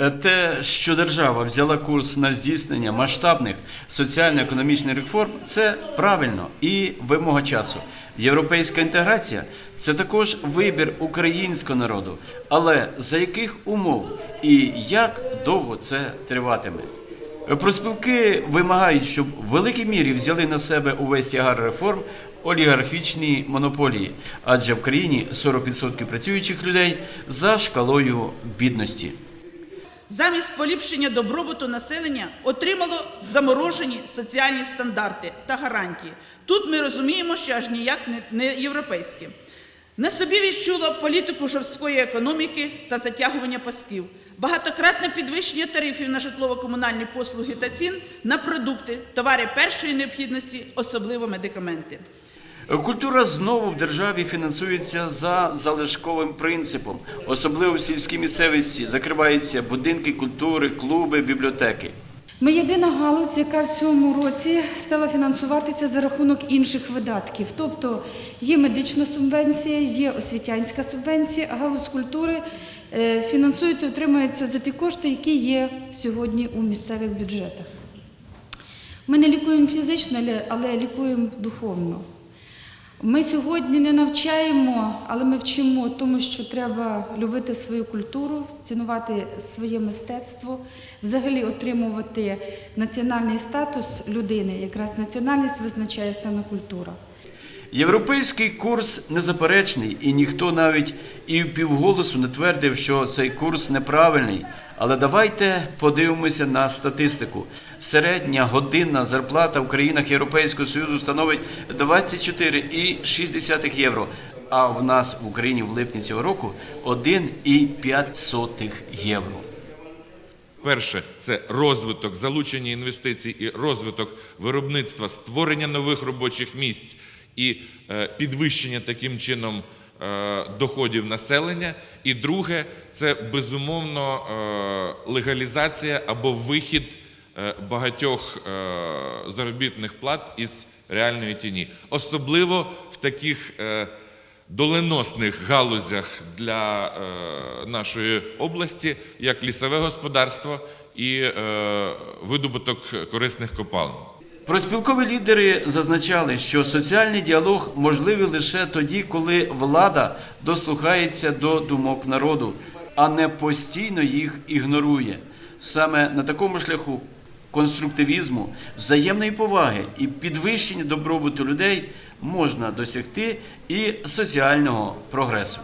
Е, Те, що держава взяла курс на здійснення масштабних соціально-економічних реформ, це правильно і вимога часу. Європейська інтеграція це також вибір українського народу, але за яких умов і як довго це триватиме? Проспілки вимагають, щоб в великій мірі взяли на себе увесь тягар реформ олігархічні монополії, адже в країні 40% працюючих людей за шкалою бідності. Замість поліпшення добробуту населення отримало заморожені соціальні стандарти та гарантії. Тут ми розуміємо, що аж ніяк не, європейські. На собі відчуло політику жорсткої економіки та затягування пасків, багатократне підвищення тарифів на житлово-комунальні послуги та цін на продукти, товари першої необхідності, особливо медикаменти. Культура знову в державі фінансується за залишковим принципом, особливо в сільській місцевості закриваються будинки культури, клуби, бібліотеки. Ми єдина галузь, яка в цьому році стала фінансуватися за рахунок інших видатків. Тобто є медична субвенція, є освітянська субвенція, а галузь культури е, фінансується, отримується за ті кошти, які є сьогодні у місцевих бюджетах. Ми не лікуємо фізично, але- але лікуємо духовно. Ми сьогодні не навчаємо, але ми вчимо тому, що треба любити свою культуру, цінувати своє мистецтво, взагалі отримувати національний статус людини. Якраз національність визначає саме культура. Європейський курс незаперечний, і ніхто навіть і впівголосу не твердив, що цей курс неправильний. Але давайте подивимося на статистику. Середня годинна зарплата в країнах Європейського Союзу становить 24,6 євро. А в нас в Україні в липні цього року 1,5 євро. Перше це розвиток, залучення інвестицій і розвиток виробництва, створення нових робочих місць і е, підвищення таким чином доходів населення. І друге це безумовно е, легалізація або вихід е, багатьох е, заробітних плат із реальної тіні, особливо в таких. е, доленосних галузях для е, нашої області, як лісове господарство і е, видобуток корисних копалин. Проспілкові лідери зазначали, що соціальний діалог можливий лише тоді, коли влада дослухається до думок народу, а не постійно їх ігнорує. Саме на такому шляху конструктивізму, взаємної поваги і підвищення добробуту людей можна досягти і соціального прогресу.